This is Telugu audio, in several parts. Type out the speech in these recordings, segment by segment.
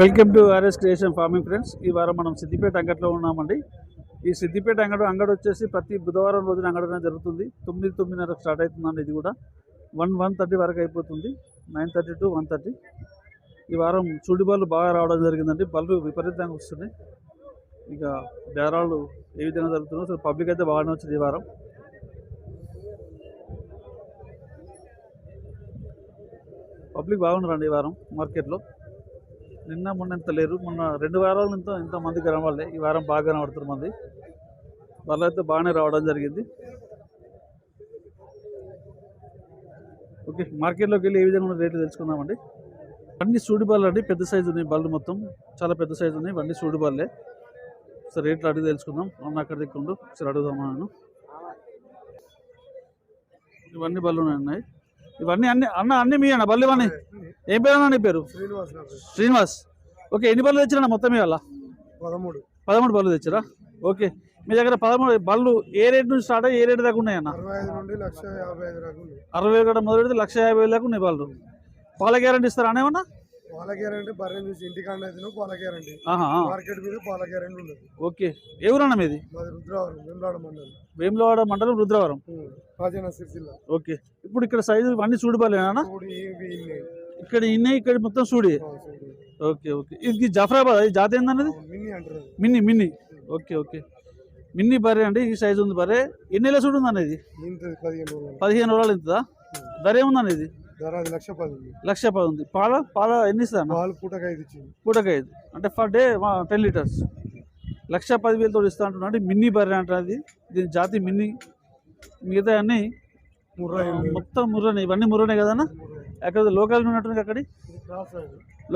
Welcome to RS creation farming friends. ఈ వారం మనం సిద్దిపేట అంగట్లో ఉన్నామండి. ఈ సిద్దిపేట అంగడు అంగడి వచ్చేసి ప్రతి బుధవారం రోజున అంగడనే జరుగుతుంది. తొమ్మిది తొమ్మిదిన్నర స్టార్ట్ అవుతుందండి ఇది కూడా. వన్ వన్ థర్టీ వరకు అయిపోతుంది. Nine thirty to one thirty. ఈ వారం చూడి బళ్ళు బాగా రావడం జరిగిందండి. బళ్ళు విపరీతంగా వస్తున్నాయి. ఇక బేరాలు ఏ విధంగా జరుగుతున్నాయో అసలు పబ్లిక్ అయితే బాగానే వచ్చింది ఈ వారం. పబ్లిక్ బాగున్నారండి ఈ వారం మార్కెట్లో. నిన్న మొన్న ఇంత లేరు. మొన్న రెండు వారాల ఇంత ఇంత మంది కనబడలే. ఈ వారం బాగా కనబడుతున్నారు మంది. వాళ్ళైతే బాగానే రావడం జరిగింది. ఓకే మార్కెట్లోకి వెళ్ళి ఏ విధంగా రేట్లు తెలుసుకుందామండి. అన్ని సూడి బళ్ళు అండి. పెద్ద సైజు ఉన్నాయి బళ్ళు మొత్తం. చాలా పెద్ద సైజు ఉన్నాయి. ఇవన్నీ సూడి బళ్ళే సరే రేట్లు అడిగి తెలుసుకుందాం. అన్న అక్కడ దిక్కుండు. సరే అడుగుదాం అన్నాను ఇవన్నీ బళ్ళు ఉన్నాయి. ఇవన్నీ అన్ని అన్న అన్ని మీ అన్న బళ్ళు ఇవన్నీ. ఏం పేరు అన్న నీ పేరు? శ్రీనివాస్ ఓకే ఎన్ని బళ్ళు తెచ్చినా మొత్తం ఇవాళ? పదమూడు. పదమూడు బళ్ళు తెచ్చారా ఓకే మీ దగ్గర పదమూడు బళ్ళు ఏ రేట్ నుంచి స్టార్ట్ అయ్యి ఏ రేట్ దాకా ఉన్నాయన్న? అరవై కూడా మొదలు పెడితే లక్ష యాభై వేలు దాకా ఉన్నాయి బళ్ళు. పాల గ్యారంటీ ఇస్తారా అన్న ఏమన్నా? పాల గ్యారంటీ బర్రె చూసి ఇంటికాడ అయితే పాల గ్యారంటీ. మార్కెట్ మీద పాల గ్యారంటీ ఉండదు. ఓకే. ఎవరన్నా మీది? మాది రుద్రవరం వెంబడాడ మండలం. వేములవాడ మండలం రుద్రవరం. రాజన్న సిరిసిల్ల. ఓకే. ఇప్పుడు ఇక్కడ సైజు ఇవన్నీ చూడబలేనా. ఇక్కడ ఇన్ని ఇక్కడ మొత్తం చూడి. Okay okay. ఇది జఫరాబాద్ ఇది జాతి ఏందన్నది? మిన్ని అంటారు. అది. మిన్ని మిన్ని. Okay okay. మిన్ని బర్రె అండి ఈ సైజు ఉంది బర్రె. ఎన్ని నెలల చూడు ఇంతది పదిహేను రోజులు. ఇంతదా? ధర ఏముంది ఇది? ధర అది లక్ష పది ఉంది. లక్ష పది ఉంది. పాల పాల ఎన్ని ఇస్తా అన్న? పాలు పూటకి ఐదు ఇచ్చింది పూటకి ఐదు అంటే పర్ డే టెన్ లీటర్స్. లక్ష పది వేలతో ఇస్తా అంటున్నా అంటే మిన్నీ బర్రె అంటున్నది. దీని జాతి మిన్ని మిగతా అన్నీ ముర్రా. మొత్తం ముర్రనే. ఇవన్నీ ముర్రనే కదన్నా అక్కడ లోకల్ ఉన్నట్టుంది అక్కడి.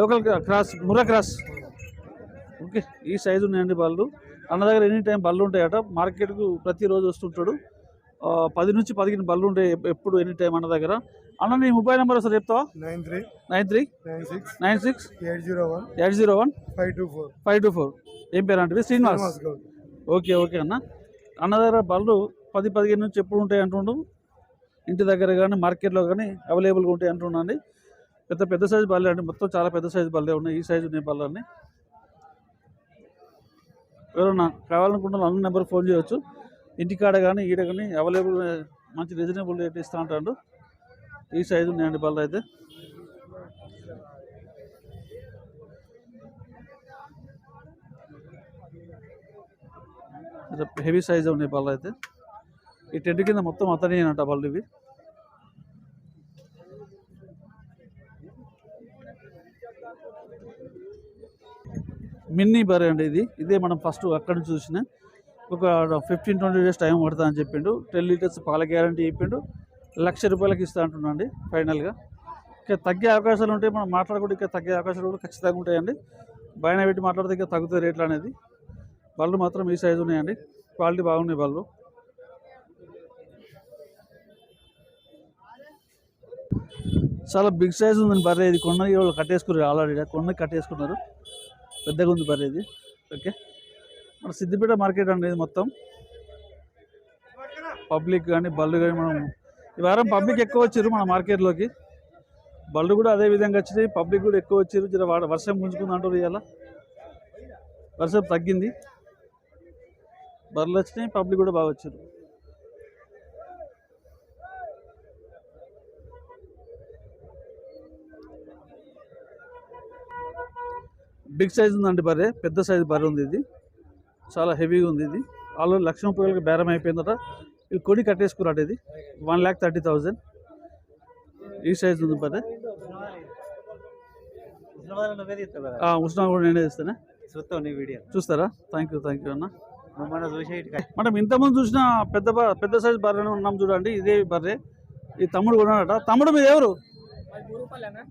Local cross Murrah cross okay. ఈ సైజు ఉన్నాయండి బళ్ళు. అన్న దగ్గర ఎనీ టైం బళ్ళు ఉంటాయట. మార్కెట్కు ప్రతిరోజు వస్తుంటాడు. పది నుంచి పదిహేను బళ్ళు ఉంటాయి ఎప్- ఎప్పుడు ఎనీ టైం అన్న దగ్గర. అన్న నీ మొబైల్ నెంబర్ ఒకసారి చెప్తావా? Nine three nine three nine six nine six eight zero one eight zero one five two four five two four. ఏం పేరు అంటే శ్రీనివాస్? ఓకే ఓకే అన్న. అన్న దగ్గర బళ్ళు పది పదిహేను నుంచి ఎప్పుడు ఉంటాయి అంటుండు? ఇంటి దగ్గర కానీ మార్కెట్లో కానీ అవైలబుల్గా ఉంటాయి అంటున్నాండి పెద్ద పెద్ద సైజు బల్లే అండి. మొత్తం చాలా పెద్ద సైజు బల్లే ఉన్నాయి. ఈ సైజు ఉన్నాయి బళ్ళని ఎవరన్నా కావాలనుకుంటున్న అన్న నెంబర్ ఫోన్ చేయవచ్చు ఇంటికాడ కానీ ఈడ కానీ అవైలబుల్ మంచి రీజనబుల్ రేట్ ఇస్తూ ఉంటాడు ఈ సైజు ఉన్నాయండి బళ్ళు అయితే. హెవీ సైజ్ ఉన్నాయి బళ్ళు అయితే. ఈ టెంట్ కింద మొత్తం అతనేనంట బళ్ళు ఇవి. మిన్నీ బరే అండి ఇది. ఇదే మనం ఫస్ట్ అక్కడ నుంచి చూసిన ఒక ఫిఫ్టీన్ ట్వంటీ డేస్ టైం పడుతుంది అని చెప్పిండు. టెన్ లీటర్స్ పాల గ్యారంటీ చెప్పిండు లక్ష రూపాయలకి ఇస్తా అంటున్నాండి ఫైనల్గా. ఇంకా తగ్గే అవకాశాలు ఉంటాయి మనం మాట్లాడకూడదు ఇంకా తగ్గే అవకాశాలు కూడా ఖచ్చితంగా ఉంటాయండి. బయట పెట్టి మాట్లాడితే ఇంకా తగ్గుతాయి రేట్లు అనేది. బళ్ళు మాత్రం ఈ సైజు ఉన్నాయండి. క్వాలిటీ బాగున్నాయి బళ్ళు. చాలా బిగ్ సైజ్ ఉందండి బర్రె ఇది. కొన్నది వాళ్ళు కట్టేసుకున్నారు ఆల్రెడీ. కొన్నది కట్టేసుకున్నారు. పెద్దగా ఉంది బర్రె ఇది. ఓకే. మన సిద్దిపేట మార్కెట్ అండి ఇది మొత్తం పబ్లిక్ కానీ బళ్ళు కానీ మనం ఈ వారం పబ్లిక్ ఎక్కువ వచ్చారు మన మార్కెట్లోకి. బళ్ళు కూడా అదే విధంగా వచ్చినాయి. పబ్లిక్ కూడా ఎక్కువ వచ్చారు జర వర్షం గుంజుకుంది అంటారు ఇవాళ వర్షం తగ్గింది. బర్రెలు వచ్చినాయి. పబ్లిక్ కూడా బాగా వచ్చారు బిగ్ సైజ్ ఉందండి బర్రె. పెద్ద సైజ్ బర్రె ఉంది ఇది. చాలా హెవీగా ఉంది ఇది. ఆల్రెడీ లక్ష ముప్పై వేలకు బేరం అయిపోయిందట. ఇది కొని కట్టేసుకున్నాడు ఇది. One lakh thirty thousand. ఈ సైజ్ ఉంది ఆ, ఉష్ణా కూడా నేనే ఇస్తానే వీడియో. చూస్తారా? థ్యాంక్ యూ థ్యాంక్ యూ అన్న. మన చూసే మనం ఇంతకుముందు చూసిన పెద్ద బ- పెద్ద సైజ్ బర్రె ఉన్నాం చూడండి. ఇదే బర్రె. ఈ తమ్ముడు కొన్నాడట. తమ్ముడు మీద ఎవరు?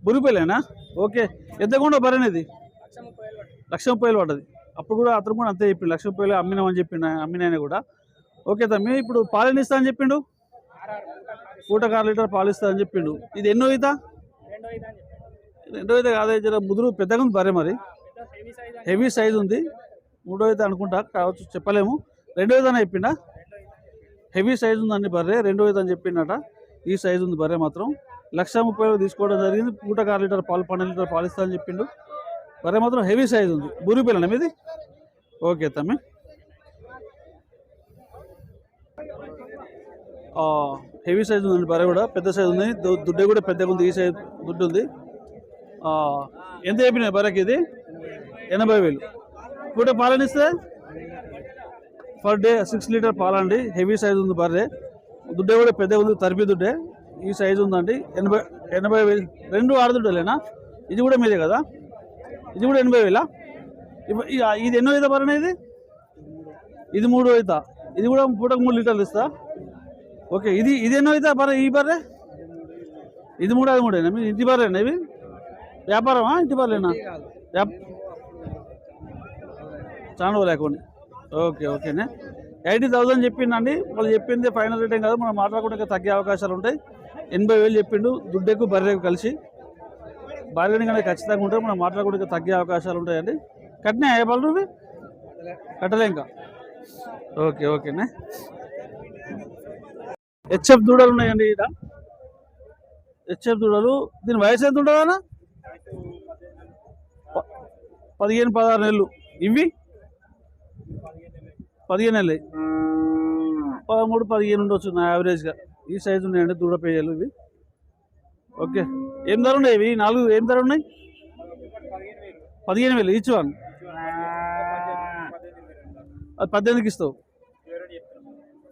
బురిపల్లేనా? ఓకే. ఎంత కొండ బర్రెనేది? లక్ష ముప్పై వేలు పడ్డది. అప్పుడు కూడా అతను కూడా అంతే చెప్పిండు లక్ష రూపాయలు అమ్మినామని చెప్పిండు అమ్మినాయన కూడా. ఓకే తమ్మి ఇప్పుడు పాలు ఇస్తా అని చెప్పిండు? పూటకు ఆరు లీటర్ పాలు ఇస్తా అని చెప్పిండు. ఇది ఎన్నో ఈత? రెండో ఈత కాదే జర ముదురు పెద్దగా ఉంది బర్రె మరి. హెవీ సైజ్ ఉంది. మూడో ఈత అనుకుంటా కావచ్చు చెప్పలేము. రెండో ఈత అని చెప్పిండా? హెవీ సైజ్ ఉందండి బర్రె రెండో ఈత అని చెప్పిండట. ఈ సైజ్ ఉంది బర్రె మాత్రం. లక్ష ముప్పై తీసుకోవడం జరిగింది పూటకు ఆరు లీటర్ పాలు పన్నెండు లీటర్ పాలు ఇస్తా అని చెప్పిండు. బర్రె మాత్రం హెవీ సైజ్ ఉంది. బురి పిల్లన మీది? ఓకే తమ్మి. హెవీ సైజ్ ఉందండి బరే కూడా. పెద్ద సైజ్ ఉంది. దు- దుడ్డే కూడా పెద్దగా ఉంది. ఈ సైజ్ దుడ్డు ఉంది. ఎంత చెప్పినాయి బర్రెకి ఇది? ఎనభై వేలు. పూట పాలనిస్తే పర్ డే సిక్స్ లీటర్ పాలండి. హెవీ సైజ్ ఉంది బర్రె. దుడ్డే కూడా పెద్దగా ఉంది. తరిపి దుడ్డే. ఈ సైజ్ ఉందండి. ఎనభై ఎనభై వేలు. రెండు ఆడదుడ్డలేనా? ఇది కూడా మీదే కదా? ఇది కూడా ఎనభై వేలా? ఇది ఎన్నో అవుతా బర్రె ఇది? ఇది మూడు అవుతా ఇది కూడా పూటకు మూడు లీటర్లు ఇస్తా. ఓకే ఇది ఇది ఎన్నో అవుతా బర్రె ఈ బర్రె ఇది మూడు అది మూడేనా? మీ ఇంటి బర్రెనా ఇవి? వ్యాపారమా? ఇంటి బర్రెనా వ్యాప్ చాలా లేకుండా ఓకే ఓకేనే. ఎయిటీ థౌసండ్ చెప్పిండండి. వాళ్ళు చెప్పింది ఫైనల్ రేట్ ఏం కాదు. మనం మాట్లాడకుండా తగ్గే అవకాశాలు ఉంటాయి. ఎనభై వేలు చెప్పిండు. దుడ్డెక్కు బర్రెకు కలిసి. బార్గెనింగ్ అనేది ఖచ్చితంగా ఉంటుంది మనం మాట్లాడకుండా తగ్గే అవకాశాలు ఉంటాయండి. కట్టినా ఏ పళ్ళు నువ్వు? కట్టలే ఇంకా. ఓకే ఓకేనే హెచ్ఎఫ్ దూడలు ఉన్నాయండి ఇక్కడ హెచ్ఎఫ్ దూడలు. దీని వయసు ఎంత ఉంటుందన్నా ప- పదిహేను పదహారు నెలలు. ఇవి? పదిహేను నెలలు. పదమూడు పదిహేను ఉండొచ్చు నా యావరేజ్గా. ఈ సైజు ఉన్నాయండి దూడ పేయలు ఇవి. ఓకే. ఏం ధర ఉన్నాయి? ఇవి నాలుగు ఏం ధర ఉన్నాయి? పదిహేను వేలు. Each one? అది పద్దెనిమిదికి ఇస్తావు.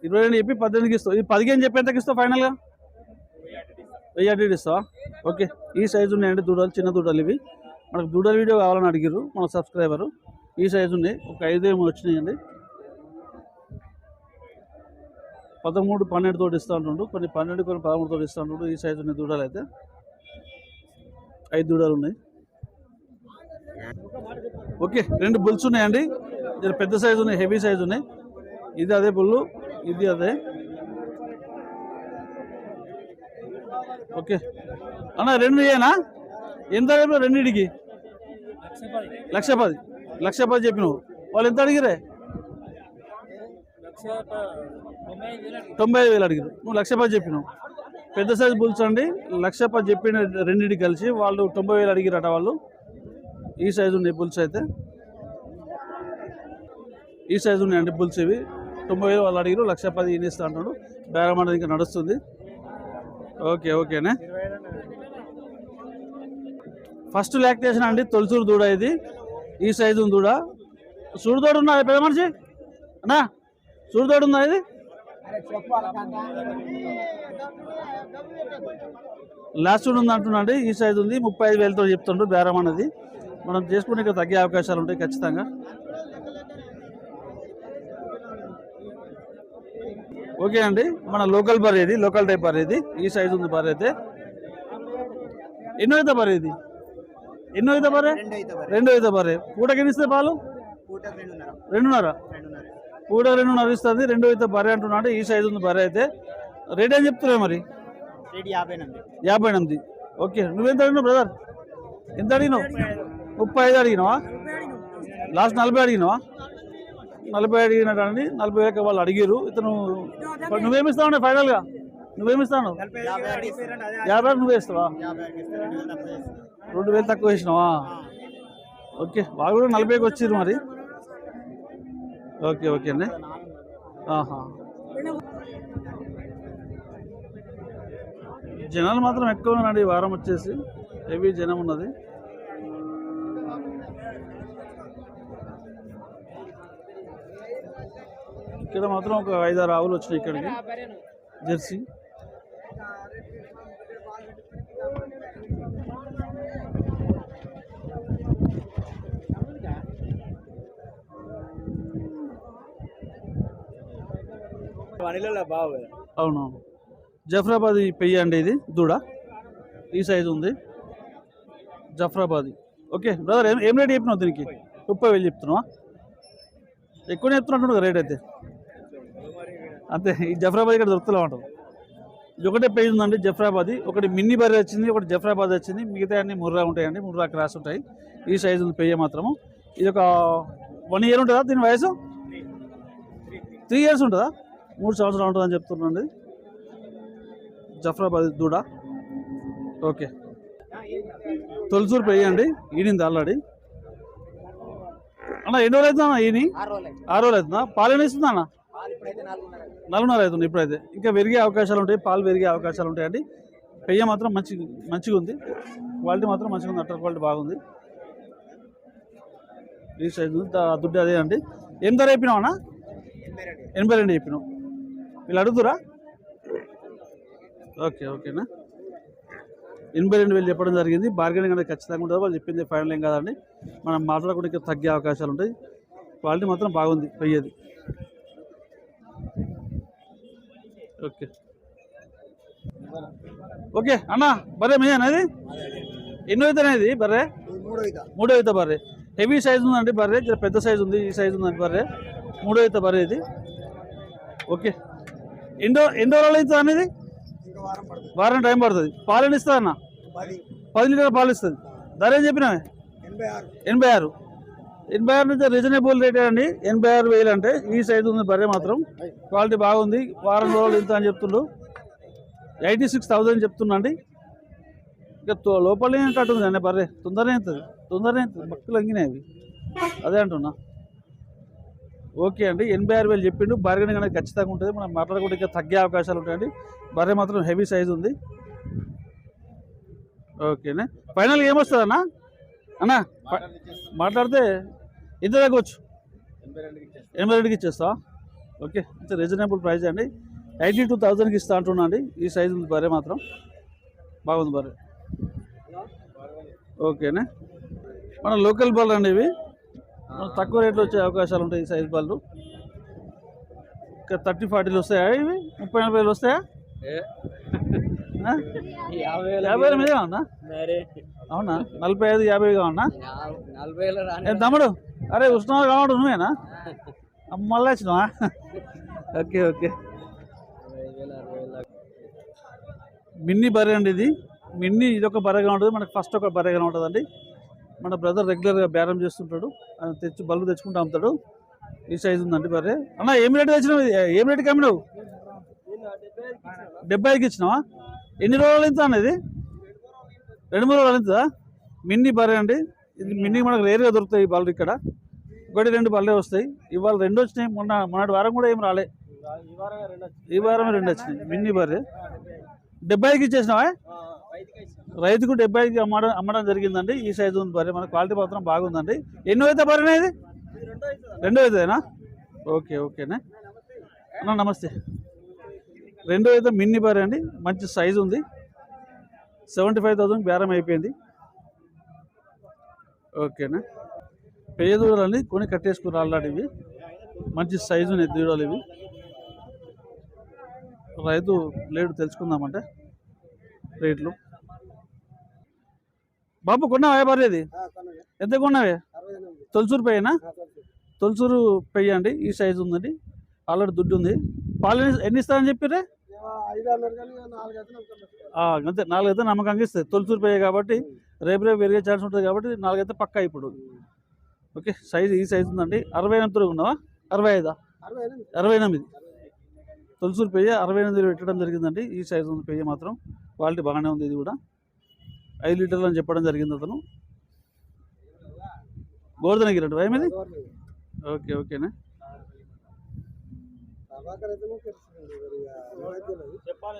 ఇరవై రెండు చెప్పి పద్దెనిమిదికి ఇస్తావు. ఇది పదిహేను చెప్పి ఎంతకి ఇస్తావు ఫైనల్గా వెయ్యి అటు ఇస్తావా? ఓకే. ఈ సైజు ఉన్నాయండి దూడలు చిన్న దూడలు ఇవి. మనకు దూడల వీడియో కావాలని అడిగారు మన సబ్స్క్రైబరు ఈ సైజు ఉన్నాయి. ఒక ఐదు ఏమో వచ్చినాయండి. పదమూడు పన్నెండు తోటి ఇస్తూ ఉంటుండు కొన్ని పన్నెండు కొన్ని పదమూడు తోటి ఇస్తూ ఉంటుండు ఈ సైజు ఉన్నాయి దూడలు అయితే ఐదు దూడలు ఉన్నాయి. ఓకే రెండు బుల్స్ ఉన్నాయండి. ఇది పెద్ద సైజు ఉన్నాయి హెవీ సైజు ఉన్నాయి. ఇది అదే బుల్లు ఇది అదే. ఓకే. అన్న రెండు ఏనా ఎంత రేపు రెండింటికి లక్ష పది. లక్ష పది చెప్పినావు. వాళ్ళు ఎంత అడిగిరే తొంభై ఐదు వేలు అడిగారు నువ్వు లక్ష పది చెప్పినావు. పెద్ద సైజు బుల్స్ అండి లక్ష పది చెప్పిన రెండింటికి కలిసి వాళ్ళు తొంభై వేలు అడిగిరట వాళ్ళు. ఈ సైజు ఉన్నాయి బుల్స్ అయితే. ఈ సైజు ఉన్నాయండి బుల్స్ ఇవి. తొంభై వేలు వాళ్ళు అడిగారు లక్ష పది ఈయన ఇస్తా అంటాడు బేరం ఇంకా నడుస్తుంది. ఓకే ఓకేనే. ఫస్ట్ లాక్టేషన్ అండి తొలిసూరు దూడ ఇది. ఈ సైజు దూడ చూడుదోడు ఉన్నా పెద్ద మనిషి. అన్నా. చూడుదోడు ఉందా ఇది? లాస్ట్ ఉంది అంటున్నాండి. ఈ సైజు ఉంది. ముప్పై ఐదు వేలతో చెప్తుండ్రు బేరం అనేది మనం చేసుకునే తగ్గే అవకాశాలు ఉంటాయి ఖచ్చితంగా. ఓకే అండి. మన లోకల్ బర్ ఇది. లోకల్ టైప్ బర్ ఇది. ఈ సైజు ఉంది బర్ అయితే. ఎన్నో అయితే బర్ ఇది? ఎన్నో అయితే బరే రెండు అయితే బరే పూటకి ఇస్తాయి పాలు రెండున్నర. పూట రెండున్నర ఇస్తుంది రెండు అయితే బరే అంటున్నాడు ఈ సైజు ఉంది బరే అయితే. రేట్ ఏం చెప్తున్నావు మరి? యాభై ఎనిమిది. ఓకే నువ్వెంత అడిగినావు బ్రదర్? ఎంత అడిగినావు ముప్పై ఐదు అడిగినావా? లాస్ట్ నలభై అడిగినావా? నలభై అడిగినట్టండి నలభై వేల వాళ్ళు అడిగారు ఇతను నువ్వేమిస్తావు ఫైనల్గా? నువ్వేమిస్తాను యాభై నువ్వే ఇస్తావా? రెండు రెండు వేలు తక్కువ వేసినావా ఓకే వాళ్ళు కూడా నలభైకి వచ్చిర్రు మరి. ఓకే ఓకే అండి జనాలు మాత్రం ఎక్కువ ఉన్నారండి ఈ వారం వచ్చేసి. హెవీ జనం ఉన్నది. ఇక్కడ మాత్రం ఒక ఐదారు ఆవులు వచ్చినాయి ఇక్కడికి. జెర్సీ. అవునవును. జఫ్రాబాదీ పెయ్యి అండి ఇది దూడ. ఈ సైజు ఉంది. జఫ్రాబాదీ. ఓకే బ్రదర్ ఏం ఏం రేట్ చెప్పినావు దీనికి? ముప్పై వేలు చెప్తున్నావా? ఎక్కువనే చెప్తున్నట్టు రేట్ అయితే. అంతే ఈ జఫ్రాబాద్ ఇక్కడ దొరుకుతలే ఉంటాం ఇది ఒకటే పేజ్ ఉందండి జఫ్రాబాదీ. ఒకటి మిన్ని బర్రె వచ్చింది ఒకటి జఫ్రాబాద్ వచ్చింది. మిగతా అన్ని ముర్రా ఉంటాయండి ముర్రా క్రాస్ ఉంటాయి. ఈ సైజు ఉంది పెయ్య మాత్రము. ఇది ఒక వన్ ఇయర్ ఉంటుందా దీని వయసు? త్రీ ఇయర్స్ ఉంటుందా? మూడు సంవత్సరాలు ఉంటుందని చెప్తున్నాండి జఫ్రాబాద్ దూడ. ఓకే. తొలిసూరు పెయ్యండి. ఈడింది ఆల్రెడీ అన్న ఎన్ని రోజులు అవుతుందా ఈయన ఆరు రోజులు అవుతుందా. పాలు ఎన్ని ఇస్తుందా అన్న నాలుగున్నర అవుతుంది. ఇప్పుడైతే. ఇంకా పెరిగే అవకాశాలు ఉంటాయి పాలు పెరిగే అవకాశాలు ఉంటాయండి. పెయ్య మాత్రం మంచి మంచిగా ఉంది. క్వాలిటీ మాత్రం మంచిగా ఉంది అట్టర్ క్వాలిటీ బాగుంది. ఈ సైజు దుడ్డు అదే అండి. ఏం ధర చెప్పినావు అన్న? ఎనభై రెండు. ఎనభై రెండు చెప్పినావు. వీళ్ళు అడుగుతురా? ఓకే ఓకేనా? ఎనభై రెండు వేలు చెప్పడం జరిగింది. బార్గెనింగ్ అనేది ఖచ్చితంగా ఉంటుంది వాళ్ళు చెప్పింది ఫైనల్ ఏం కాదండి. మనం మాట్లాడకుండా తగ్గే అవకాశాలు ఉంటాయి. క్వాలిటీ మాత్రం బాగుంది పెయ్యేది ఓకే. ఓకే అన్న బర్రె మీ అనేది ఎన్నో అయితే అనేది బర్రె? మూడు అయితే. బర్రె. హెవీ సైజ్ ఉందండి బర్రె. పెద్ద సైజ్ ఉంది ఈ సైజ్ ఉందండి బర్రె. మూడో అయితే బర్రె ఇది. ఓకే. ఎన్నో ఎన్ని రోజులు అవుతుంది అనేది వారం టైం పడుతుంది. పాలు ఇస్తుంది అన్న? పది. పది లీటర్ పాలు ఇస్తుంది. ధర ఏం చెప్పినావే? ఎనభై ఆరు. ఎనభై ఆరు. నుంచి రీజనబుల్ రేటే అండి. ఎనభై ఆరు వేలు అంటే ఈ సైజు ఉంది బర్రె మాత్రం. క్వాలిటీ బాగుంది. వారం రోజులు ఇంత అని చెప్తుండ్రు ఎయిటీ సిక్స్ థౌజండ్ చెప్తున్నా అండి. ఇక తో- లోపలే కట్టుంది అండి బర్రె. తొందరనే అవుతుంది. తొందరనే అవుతుంది. మక్కులు అంగినాయి అవి. అదే అంటున్నా. ఓకే అండి. ఎనభై ఆరు వేలు చెప్పిండు. బార్గెనింగ్ అనేది ఖచ్చితంగా ఉంటుంది. మనం మాట్లాడకుండా ఇంకా తగ్గే అవకాశాలు ఉంటాయండి. బర్రె మాత్రం హెవీ సైజ్ ఉంది. ఓకేనే ఫైనల్గా ఏమొస్తుంది అన్న? అన్న మాట్లాడితే ఎంత తగ్గవచ్చు ఎనభై రెండుకి ఇచ్చేస్తా. ఓకే ఇట్స్ రీజనబుల్ ప్రైస్ అండి. ఎయిటీ టూ థౌజండ్కి ఇస్తా అంటున్నా అండి. ఈ సైజు ఉంది బర్రె మాత్రం. బాగుంది బర్రె. ఓకేనే మన లోకల్ బర్రె అండి ఇవి. తక్కువ రేట్లో వచ్చే అవకాశాలు ఉంటాయి ఈ సైజ్ బళ్ళు ఇంకా థర్టీ ఫార్టీలు వస్తాయా ఇవి? ముప్పై నలభై వేలు వస్తాయా? యాభై వేల మీద మరే. అవునా? నలభై ఐదు యాభై కావన్నా తమ్ముడు? అరే ఉష్ణాలు కావడం నువ్వేనా? మళ్ళీ వచ్చినావా ఓకే ఓకే. మిన్ని బర్రె అండి ఇది. మిన్ని ఇది ఒక బర్రెగా ఉంటుంది. మనకి ఫస్ట్ ఒక బర్రెగా ఉంటుందండి. మన బ్రదర్ రెగ్యులర్గా బేరం చేస్తుంటాడు. ఆయన తెచ్చి బల్బు తెచ్చుకుంటూ అమ్ముతాడు. ఈ సైజు ఉందండి బర్రె అన్న ఏం రేటు తెచ్చినావు? ఇది? ఏం రేటుకి అమ్మినావు? డెబ్బై ఐదుకి ఇచ్చినావా? ఎన్ని రోజులు ఇంత అనేది రెండు మూడు రోజులు ఇంత మిన్ని బర్రె అండి. ఇది మిన్ని మనకు రేరుగా దొరుకుతాయి ఈ బల్లు ఇక్కడ. ఒకటి రెండు బల్లే వస్తాయి. ఇవాళ రెండు వచ్చినాయి. మొన్న మొన్నటి వారం కూడా ఏం రాలే. ఈ వారం రెండు వచ్చినాయి. మిన్ని బర్రె. డెబ్బైకి ఇచ్చేసినావా? రైతుకు డెబ్బైకి అమ్మడం అమ్మడం జరిగిందండి. ఈ సైజు ఉంది బర్రె మన క్వాలిటీ మాత్రం బాగుందండి. ఎన్నో అయితే బర్రెనా ఇది రెండో అయితేనా ఓకే ఓకేనే అన్న నమస్తే. రెండో అయితే మిన్ని బర్రె అండి. మంచి సైజు ఉంది. సెవెంటీ ఫైవ్ థౌసండ్ బేరం అయిపోయింది. ఓకేనా పెయ్య దూడలు అండి. కొని కట్టేసుకుని ఆల్రెడీ ఇవి. మంచి సైజు ఉన్నాయి దూడలు ఇవి. రైతు లేడు తెలుసుకుందామంటే రేట్లు. బాబు కొన్నావా బర్రేది? ఎంత కొన్నావే? తొలసూరు పెయ్యనా తొలసూరు. పెయ్య అండి ఈ సైజు ఉందండి. ఆల్రెడీ దుడ్డు ఉంది. పాలు ఎన్ని- ఇస్తారని చెప్పిరే నమ్మకం అంతే. నాలుగైతే నమ్మకంగా ఇస్తుంది తొలసూరు పెయ్య కాబట్టి రేపు రేపు పెరిగే ఛాన్స్ ఉంటుంది కాబట్టి నాలుగైతే పక్కా ఇప్పుడు. ఓకే సైజు ఈ సైజు ఉందండి. అరవై ఎనిమిది ఉన్నావా? అరవై ఐదా? అరవై ఎనిమిది. అరవై ఎనిమిది. తొలసూరు పెయ్య అరవై ఎనిమిది పెట్టడం జరిగిందండి. ఈ సైజు ఉంది పెయ్య మాత్రం. క్వాలిటీ బాగానే ఉంది ఇది కూడా. ఐదు లీటర్లు అని చెప్పడం జరిగింది అతను. గోవర్ధనగిరి అంటే ఏమిది? ఓకే ఓకేనా. చెప్పాలి